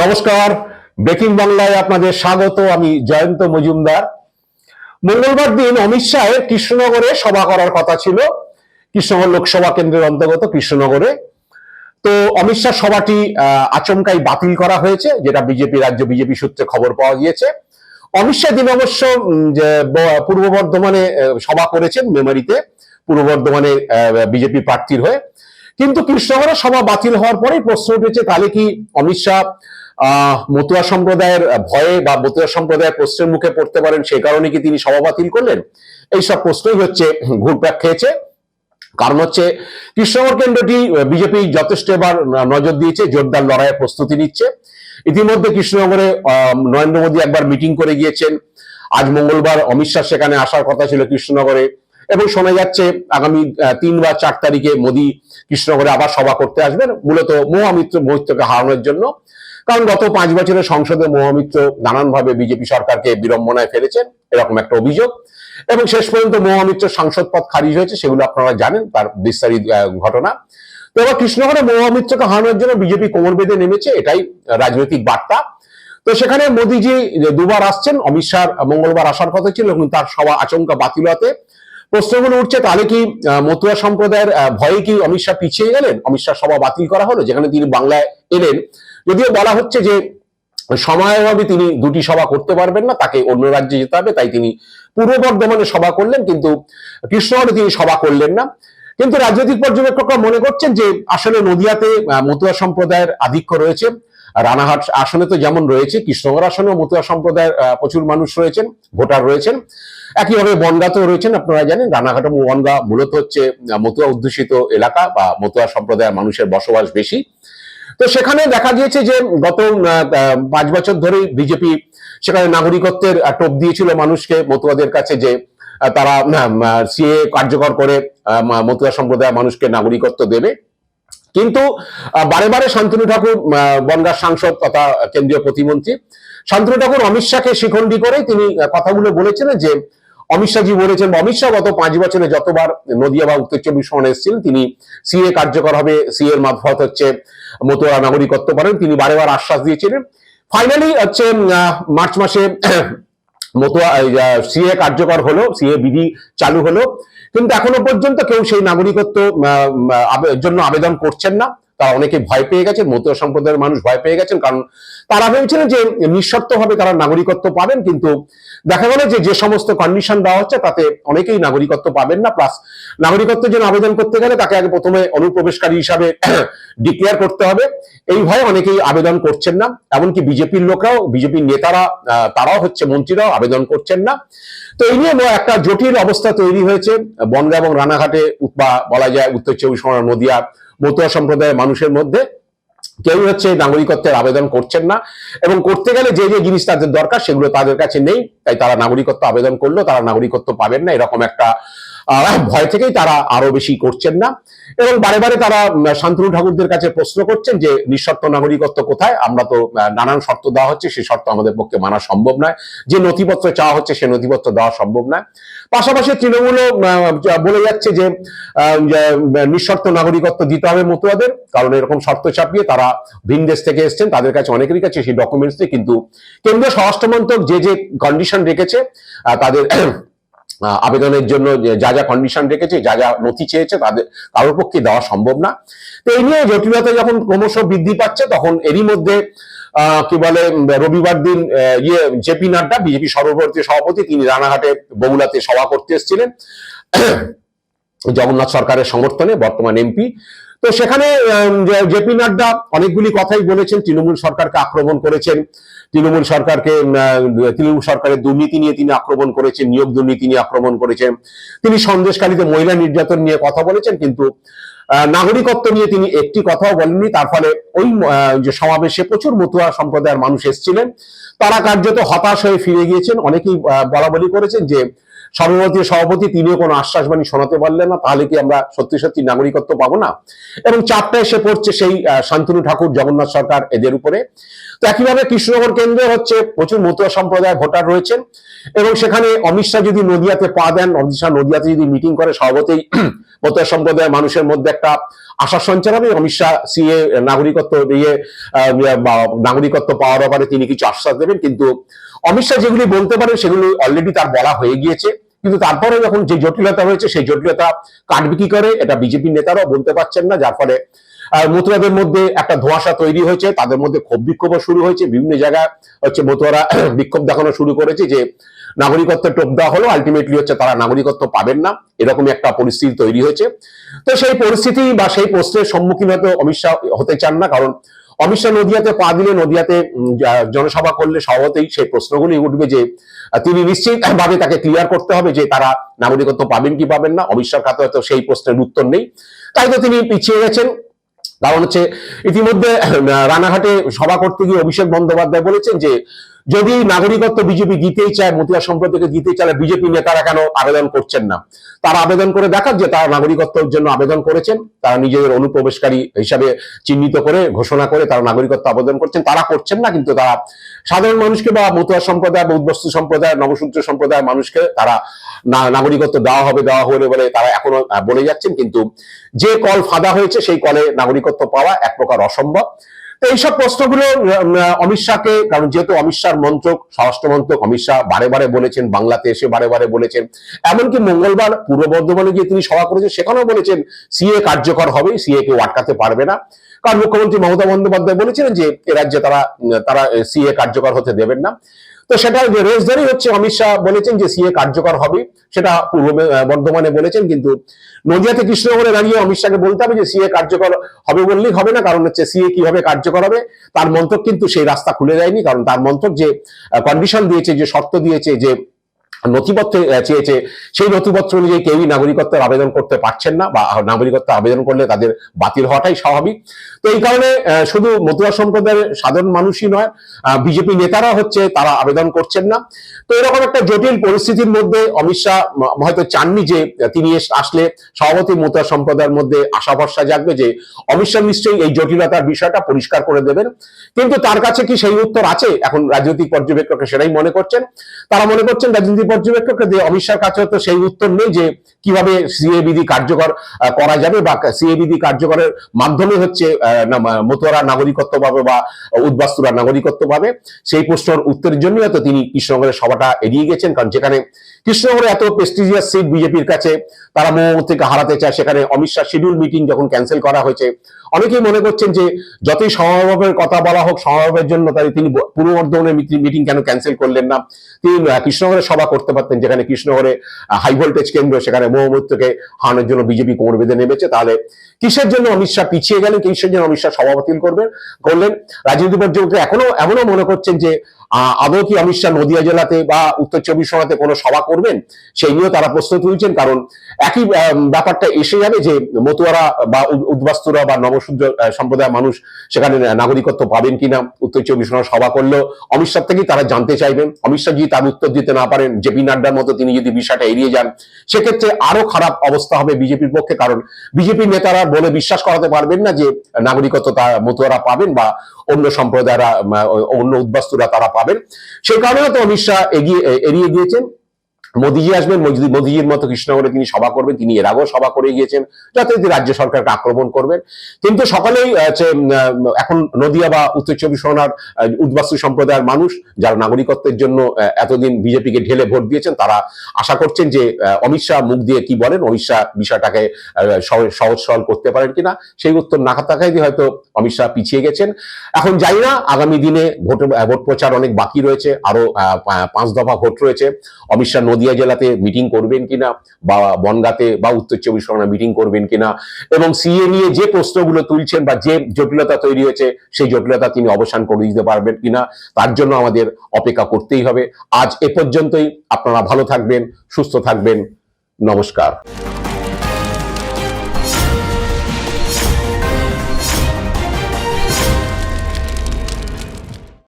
নমস্কার। ব্রেকিং বাংলায় আপনাদের স্বাগত, আমি জয়ন্ত মজুমদার। মঙ্গলবার দিন অমিত শাহের কৃষ্ণনগরে সভা করার কথা ছিল। কৃষ্ণনগর লোকসভা কেন্দ্রের অন্তর্গত কৃষ্ণনগরে। তো অমিত শাহ সভাটি আচমকাই বাতিল করা হয়েছে, যেটা বিজেপি, রাজ্য বিজেপি সূত্রে খবর পাওয়া গিয়েছে। অমিত শাহ দিন অবশ্য পূর্ব বর্ধমানে সভা করেছেন মেমারিতে, পূর্ব বর্ধমানে বিজেপি প্রার্থীর হয়ে। কিন্তু কৃষ্ণনগরের সভা বাতিল হওয়ার পরেই প্রশ্ন উঠেছে, তাহলে কি অমিত শাহ মতুয়া সম্প্রদায়ের ভয়ে বা মতুয়া সম্প্রদায়ের প্রশ্নের মুখে পড়তে পারেন সেই কারণে কি তিনি সভা বাতিল করলেন? এইসব প্রশ্নই হচ্ছে ঘুরপ্যাক খেয়েছে। কারণ হচ্ছে কৃষ্ণনগর কেন্দ্রটি বিজেপি যথেষ্ট এবার নজর দিয়েছে, জোরদার লড়াইয়ের প্রস্তুতি নিচ্ছে। ইতিমধ্যে কৃষ্ণনগরে নরেন্দ্র মোদী একবার মিটিং করে গিয়েছেন। আজ মঙ্গলবার অমিত শাহ সেখানে আসার কথা ছিল কৃষ্ণনগরে। এবং শোনা যাচ্ছে আগামী তিন বা চার তারিখে মোদী কৃষ্ণনগরে আবার সভা করতে আসবেন, মূলত মহামিত্র মহিত্রকে হারানোর জন্য। কারণ গত পাঁচ বছরের সংসদে মহামিত্র নানানভাবে বিজেপি সরকারকে বিড়ম্বনায় ফেলেছেন, এরকম একটা অভিযোগ। এবং শেষ পর্যন্ত মহামিত্র সাংসদ পদ খারিজ হয়েছে, সেগুলো আপনারা জানেন, তার বিস্তারিত ঘটনা। তো এবার কৃষ্ণনগরে মহামিত্রকে হারানোর জন্য বিজেপি কোমর বেঁধে নেমেছে, এটাই রাজনৈতিক বার্তা। তো সেখানে মোদীজি দুবার আসছেন, অমিত শাহ মঙ্গলবার আসার কথা ছিল এবং তার সভা আচমকা বাতিল হতে প্রশ্নগুলো উঠছে, তাহলে কি মতুয়া সম্প্রদায়ের ভয়ে কি অমিত শাহ পিছিয়ে গেলেন? অমিত শাহ সভা বাতিল করা হলো, যেখানে তিনি বাংলায় এলেন। যদিও বলা হচ্ছে যে সময়ের অভাবে তিনি দুটি সভা করতে পারবেন না, তাকে অন্য রাজ্যে যেতে হবে, তাই তিনি পূর্ব বর্ধমানে সভা করলেন, কিন্তু কৃষ্ণনগরে তিনি সভা করলেন না। কিন্তু রাজনৈতিক পর্যবেক্ষকরা মনে করছেন যে আসলে নদিয়াতে মতুয়া সম্প্রদায়ের আধিক্য রয়েছে, রানাঘাট আসনে তো যেমন রয়েছে, কৃষ্ণনগর আসনেও মতুয়া সম্প্রদায়ের প্রচুর মানুষ রয়েছেন, ভোটার রয়েছেন। একইভাবে বনগাতেও রয়েছেন, আপনারা জানেন, রানাঘাট এবং বনগা মূলত হচ্ছে মতুয়া অধ্যুষিত এলাকা বা মতুয়া সম্প্রদায়ের মানুষের বসবাস বেশি। তো সেখানে দেখা গিয়েছে যে গত পাঁচ বছর ধরেই বিজেপি সেখানে নাগরিকত্বের টোপ দিয়েছিল মানুষকে মতুয়াদের কাছে যে তারা সিএ কার্যকর করে মতুয়া সম্প্রদায়ের মানুষকে নাগরিকত্ব দেবে। কিন্তু বারে বারে শান্তনু ঠাকুর বনগাঁর সাংসদ তথা কেন্দ্রীয় প্রতিমন্ত্রী, শান্তনু ঠাকুর অমিত শাহকে শিখণ্ডী করে তিনি কথাগুলো বলেছিলেন যে অমিত শাহজি বলেছেন অমিত শাহ গত পাঁচ বছরে যতবার নদিয়া বা উত্তর চব্বিশ পরগনা এসেছিলেন, তিনি সিএ কার্যকর হবে, সিএ এর মারফত হচ্ছে মতুয়া নাগরিকত্ব পারেন তিনি বারে বার আশ্বাস দিয়েছিলেন। ফাইনালি হচ্ছে মার্চ মাসে মতুয়া সিএ কার্যকর হলো, সিএ বিধি চালু হলো, কিন্তু এখনও পর্যন্ত কেউ সেই নাগরিকত্ব জন্য আবেদন করছেন না। তারা অনেকে ভয় পেয়ে গেছেন মধ্য সম্প্রদায়ের মানুষ ভয় পেয়ে গেছেন, কারণ তারা ভেবেছিলেন যে নিঃশর্তভাবে তারা নাগরিকত্ব পাবেন, কিন্তু দেখা গেল যে যে সমস্ত কন্ডিশন দেওয়া হচ্ছে, তাতে অনেকেই নাগরিকত্ব পাবেন না প্লাস নাগরিকত্বের জন্য আবেদন করতে গেলে তাকে আগে প্রথমে অনুপ্রবেশকারী হিসাবে ডিক্লেয়ার করতে হবে। এই ভয়ে অনেকেই আবেদন করছেন না, এমনকি বিজেপির লোকরাও, বিজেপির নেতারা তারাও হচ্ছে মন্ত্রীরাও আবেদন করছেন না। তো এই নিয়ে একটা জটিল অবস্থা তৈরি হয়েছে। বনগা এবং রানাঘাটে বা বলা যায় উত্তর চব্বিশ পরগনা, নদিয়া, মতুয়া সম্প্রদায়ের মানুষের মধ্যে কেউ হচ্ছে নাগরিকত্বের আবেদন করছেন না এবং করতে গেলে যে যে জিনিস তাদের দরকার সেগুলো তাদের কাছে নেই, তাই তারা নাগরিকত্ব আবেদন করলেও তারা নাগরিকত্ব পাবেন না, এরকম একটা ভয় থেকেই তারা আরও বেশি করছেন না। এবং বারে বারে তারা শান্তনু ঠাকুরদের কাছে প্রশ্ন করছেন যে নিঃশর্ত নাগরিকত্ব কোথায়? আমরা তো নানান শর্ত দেওয়া হচ্ছে সেই শর্ত আমাদের পক্ষে মানা সম্ভব নয়। যে নথিপত্র চাওয়া হচ্ছে সে নথিপত্র দেওয়া সম্ভব নয়। পাশাপাশি তৃণমূলও আহ, বলে যাচ্ছে যে নিঃশর্ত নাগরিকত্ব দিতে হবে মতুয়াদের কারণ এরকম শর্ত চাপিয়ে তারা ভিন দেশ থেকে এসছেন। তাদের কাছে অনেকেরই কাছে সেই ডকুমেন্টস কিন্তু কেন্দ্রীয় স্বরাষ্ট্র মন্ত্রক যে যে কন্ডিশন রেখেছে তাদের আবেদনের জন্য যা যা কন্ডিশন রেখেছে, যা যা নথি চেয়েছে, তাদের কারোর পক্ষে দেওয়া সম্ভব না। তো এই নিয়ে জটিলতা যখন ক্রমশ বৃদ্ধি পাচ্ছে, তখন এরই মধ্যে কি বলে, রবিবার দিন ইয়ে জেপি নাড্ডা, বিজেপি সর্বভারতীয় সভাপতি, তিনি রানাঘাটে বগুলাতে সভা করতে এসেছিলেন। জগন্নাথ সরকারের সমর্থনে বর্তমান এমপি তো সেখানে জেপি নাড্ডা অনেকগুলি কথাই বলেছেন তৃণমূল সরকারকে আক্রমণ করেছেন। তৃণমূল সরকারকে তৃণমূল সরকারের দুর্নীতি নিয়ে তিনি আক্রমণ করেছেন নিয়োগ দুর্নীতি নিয়ে আক্রমণ করেছেন। তিনি সন্দেশকারীতে মহিলা নির্যাতন নিয়ে কথা বলেছেন কিন্তু নাগরিকত্ব নিয়ে তিনি একটি কথাও বলেননি। তার ফলে ওই যে সমাবেশে প্রচুর মতুয়া সম্প্রদায়ের মানুষ এসেছিলেন। তারা কার্যত হতাশ হয়ে ফিরে গিয়েছেন। অনেকেই আহ, বলা বলি করেছেন যে সর্বভারতীয় সভাপতি, তিনিও কোনো আশ্বাসবাণী শোনাতে পারলেন না, তাহলে কি আমরা সত্যি সত্যি নাগরিকত্ব পাবো না? এবং চাপটা এসে পড়ছে সেই শান্তনু ঠাকুর, জগন্নাথ সরকার এদের উপরে। তো একইভাবে কৃষ্ণনগর কেন্দ্রে হচ্ছে প্রচুর মতুয়া সম্প্রদায় ভোটার রয়েছেন। এবং সেখানে অমিত শাহ যদি নদিয়াতে পা দেন, অমিত শাহ নদিয়াতে যদি মিটিং করে স্বভাবতই মতুয়া সম্প্রদায়ের মানুষের মধ্যে একটা আশার সঞ্চার হবে অমিত শাহ সিএ নাগরিকত্ব বা, নাগরিকত্ব পাওয়ার ব্যাপারে তিনি কিছু আশ্বাস দেবেন। কিন্তু অমিত শাহ যেগুলি বলতে পারেন সেগুলি অলরেডি তার বলা হয়ে গিয়েছে। কিন্তু তারপরে যখন যে জটিলতা হয়েছে, সেই জটিলতা কাটবে কি করে? এটা বিজেপি নেতারাও বলতে পারছেন না। যার ফলে মতুয়াদের মধ্যে একটা ধোঁয়াশা তৈরি হয়েছে। তাদের মধ্যে ক্ষোভ বিক্ষোভও শুরু হয়েছে। বিভিন্ন জায়গায় হচ্ছে মতুয়ারা বিক্ষোভ দেখানো শুরু করেছে যে নাগরিকত্ব টোপ দেওয়া হলো আলটিমেটলি হচ্ছে তারা নাগরিকত্ব পাবেন না। এরকমই একটা পরিস্থিতি তৈরি হয়েছে। তো সেই পরিস্থিতি বা সেই প্রশ্নের সম্মুখীন হয়তো অমিত শাহ হতে চান না, কারণ অমিত শাহ নদিয়াতে পা দিলে নদিয়াতে জনসভা করলে স্বভাবতেই সেই প্রশ্নগুলি উঠবে যে তিনি নিশ্চিত ভাবে তাকে ক্লিয়ার করতে হবে যে তারা নাগরিকত্ব পাবেন কি পাবেন না। অমিত কাছে হয়তো সেই প্রশ্নের উত্তর নেই। তাই তো তিনি পিছিয়ে গেছেন। কারণ হচ্ছে ইতিমধ্যে রানাঘাটে সভা করতে গিয়ে অভিষেক বন্দ্যোপাধ্যায় বলেছেন যে যদি নাগরিকত্ব বিজেপি দিতেই চায়, মতিয়া সম্প্রদায়কে দিতেই চায়, বিজেপি নেতারা কেন আবেদন করছেন না? তারা আবেদন করে দেখার যে তারা নাগরিকত্বের জন্য আবেদন করেছেন, তারা নিজেদের অনুপ্রবেশকারী হিসাবে চিহ্নিত করে ঘোষণা করে তারা নাগরিকত্ব আবেদন করছেন। তারা করছেন না, কিন্তু তারা সাধারণ মানুষকে বা মতুয়া সম্প্রদায় বা উদ্বস্তু সম্প্রদায়, নবসূত্র সম্প্রদায়ের মানুষকে তারা নাগরিকত্ব দেওয়া হবে দেওয়া হবে বলে তারা এখনও বলে যাচ্ছেন। কিন্তু যে কল ফাঁদা হয়েছে, সেই কলে নাগরিকত্ব পাওয়া এক প্রকার অসম্ভব। তো এইসব প্রশ্নগুলো অমিত শাহকে, কারণ যেহেতু অমিত শাহর মন্ত্রক, স্বরাষ্ট্র মন্ত্রক, অমিত শাহ বারে বারে বলেছেন, বাংলাতে এসে বারে বারে বলেছেন। এমনকি মঙ্গলবার পূর্ব বর্ধমানে গিয়ে তিনি সভা করেছেন, সেখানেও বলেছেন, সিএ কার্যকর হবে, সিএ কেউ আটকাতে পারবে না। কারণ মুখ্যমন্ত্রী মমতা বন্দ্যোপাধ্যায় বলেছিলেন যে, এ রাজ্যে তারা তারা সিএ কার্যকর হতে দেবেন না। তো সেটা যে রেস হচ্ছে অমিত শাহ বলেছেন যে সিএ কার্যকর হবে, সেটা পূর্ব বর্ধমানে বলেছেন, কিন্তু নদিয়াতে কৃষ্ণনগরে দাঁড়িয়ে অমিত শাহকে বলতে হবে যে সিএ কার্যকর হবে বললেই হবে না, কারণ হচ্ছে সিএ কীভাবে কার্যকর হবে, তার মন্ত্রক কিন্তু সেই রাস্তা খুলে দেয়নি কারণ তার মন্ত্রক যে কন্ডিশন দিয়েছে, যে শর্ত দিয়েছে যে নথিপত্র চেয়েছে সেই নথিপত্র অনুযায়ী কেউই নাগরিকত্বের আবেদন করতে পারছেন না বা নাগরিকত্ব আবেদন করলে তাদের বাতিল হওয়াটাই স্বাভাবিক। তো এই কারণে শুধু মতুয়া সম্প্রদায়ের সাধারণ মানুষই নয় বিজেপি নেতারা হচ্ছে তারা আবেদন করছেন না। তো এরকম একটা জটিল পরিস্থিতির মধ্যে অমিত শাহ হয়তো চাননি যে, তিনি আসলে সভাপতি মতুয়া সম্প্রদায়ের মধ্যে আশা ভরসা জাগবে যে, অমিত শাহ নিশ্চয়ই এই জটিলতার বিষয়টা পরিষ্কার করে দেবেন। কিন্তু তার কাছে কি সেই উত্তর আছে? এখন রাজনৈতিক পর্যবেক্ষকরা সেটাই মনে করছেন। তারা মনে করছেন রাজনৈতিক পর্যবেক্ষকরা যে অমিত শাহর কাছে তো সেই উত্তর নেই যে কীভাবে সিএ বিধি কার্যকর করা যাবে বা সিএ বিধি কার্যকরের মাধ্যমে হচ্ছে মা- মতুয়ারা নাগরিকত্ব পাবে বা উদ্বাস্তুরা নাগরিকত্ব পাবে সেই প্রশ্নের উত্তরের জন্য হয়তো তিনি কৃষ্ণনগরের সভাটা এড়িয়ে গেছেন। কারণ যেখানে কৃষ্ণনগরে এত প্রেস্টিজিয়াস সিট বিজেপির কাছে তারা মোহ থেকে হারাতে চায় সেখানে অমিত শাহ শিডিউল মিটিং যখন ক্যান্সেল করা হয়েছে অনেকেই মনে করছেন যে যতই সমাবেশের কথা বলা হোক সমাবেশের জন্য তাই তিনি পূর্ব বর্ধমানের মিটিং কেন ক্যান্সেল করলেন না? তিনি আহ, কৃষ্ণনগরে সভা করতে পারতেন, যেখানে কৃষ্ণগরে হাই ভোল্টেজ কেন্দ্র, সেখানে মোহাম্মদকে হারানোর জন্য বিজেপি বেঁধে নেমেছে। তাহলে কিসের জন্য অমিত শাহ পিছিয়ে গেলেন? কিসের জন্য অমিত শাহ সভাপতি করবেন, করলেন? রাজনীতি পর্যন্ত এখনও এমনও মনে করছেন যে আদৌ কি অমিত শাহ নদিয়া জেলাতে বা উত্তর চব্বিশ পরগনাতে কোনো সভা করবেন? সেই নিয়েও তারা প্রশ্ন তুলছেন কারণ একই ব্যাপারটা এসে যাবে যে মতুয়ারা বা উদ্বাস্তুরা বা নবসূদ্র আহ, সম্প্রদায়ের মানুষ সেখানে নাগরিকত্ব পাবেন কিনা উত্তর চব্বিশ পরগনা সভা করলেও অমিত শাহ থেকেই তারা জানতে চাইবেন। অমিত শাহ যদি তার উত্তর দিতে না পারেন জেপি নাড্ডার মতো তিনি যদি বিষয়টা এড়িয়ে যান সেক্ষেত্রে আরও খারাপ অবস্থা হবে বিজেপির পক্ষে কারণ বিজেপির নেতারা বলে বিশ্বাস করাতে পারবেন না যে নাগরিকত্ব তা মতুয়ারা পাবেন বা অন্য সম্প্রদায়রা অন্য উদ্বাস্তুরা তারা পাবেন। সেই কারণে তো অমিত শাহ এগিয়ে এড়িয়ে গিয়েছেন। মোদিজি আসবেন মোদি- মোদিজির মতো কৃষ্ণনগরে তিনি সভা করবেন, তিনি এর আগেও সভা করে গিয়েছেন, যাতে রাজ্য সরকারকে আক্রমণ করবেন। কিন্তু সকলেই এখন নদিয়া বা উত্তর চব্বিশ পরগনার উদ্বাস্তু সম্প্রদায়ের মানুষ, যারা নাগরিকত্বের জন্য এতদিন বিজেপিকে ঢেলে ভোট দিয়েছেন, তারা আশা করছেন যে অমিত শাহ মুখ দিয়ে কি বলেন, অমিত শাহ বিষয়টাকে সহজ সরল করতে পারেন কিনা, সেই উত্তর না থাকায় হয়তো অমিত শাহ পিছিয়ে গেছেন। এখন জানি না, আগামী দিনে ভোট ভোট প্রচার অনেক বাকি রয়েছে, আরও পাঁচ দফা ভোট রয়েছে, অমিত শাহ নদিয়া জেলাতে মিটিং করবেন কিনা বা বনগাতে বা উত্তর চব্বিশ পরগনা মিটিং করবেন কিনা এবং সিএ নিয়ে যে প্রশ্নগুলো তুলছেন বা যে জটিলতা তৈরি হয়েছে, সেই জটিলতা তিনি অবসান করে দিতে পারবেন কিনা, তার জন্য আমাদের অপেক্ষা করতেই হবে। আজ এ পর্যন্তই। আপনারা ভালো থাকবেন, সুস্থ থাকবেন। নমস্কার।